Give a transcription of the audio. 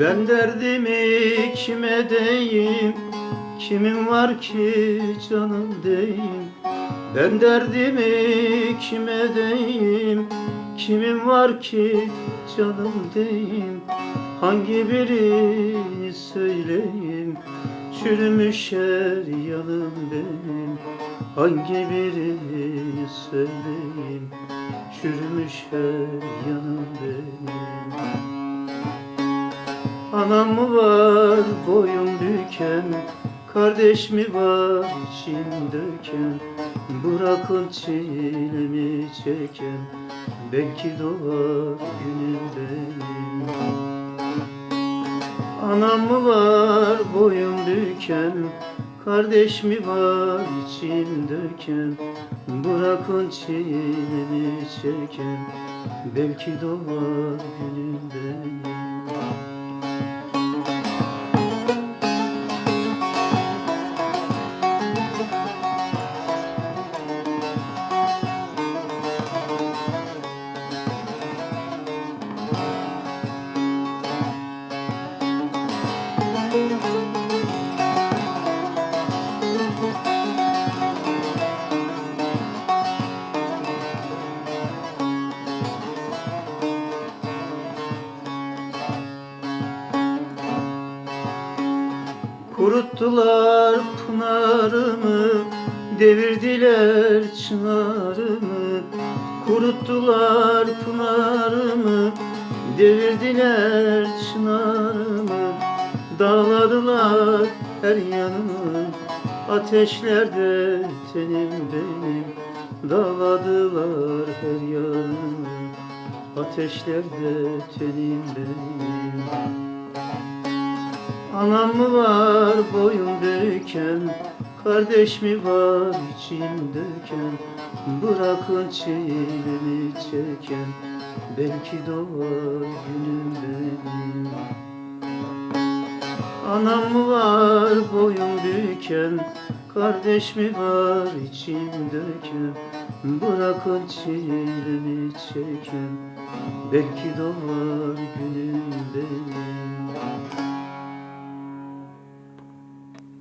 Ben derdimi kime deyim? Kimin var ki canım deyim? Ben derdimi kime deyim? Kimin var ki canım deyim? Hangi birini söyleyeyim? Çürümüş her yanım benim. Hangi birini söyleyeyim? Çürümüş her yanım benim Anam mı var boyun büken Kardeş mi var için döken? Bırakın çilemi çeken? Belki doğar günüm benim. Anam mı var boyun büken Kardeş mi var için döken? Bırakın çilemi çeken? Belki doğar günüm benim Kuruttular pınarımı, devirdiler çınarımı. Kuruttular pınarımı, devirdiler çınarımı. Dağladılar her yanımı, ateşlerde tenim benim. Dağladılar her yanımı, ateşlerde tenim benim. Anam mı var boyun büken Kardeş mi var için döken? Bırakın çilemi çeken Belki doğar günüm benim. Anam mı var boyun büken Kardeş mi var için döken? Bırakın çilemi çeken Belki doğar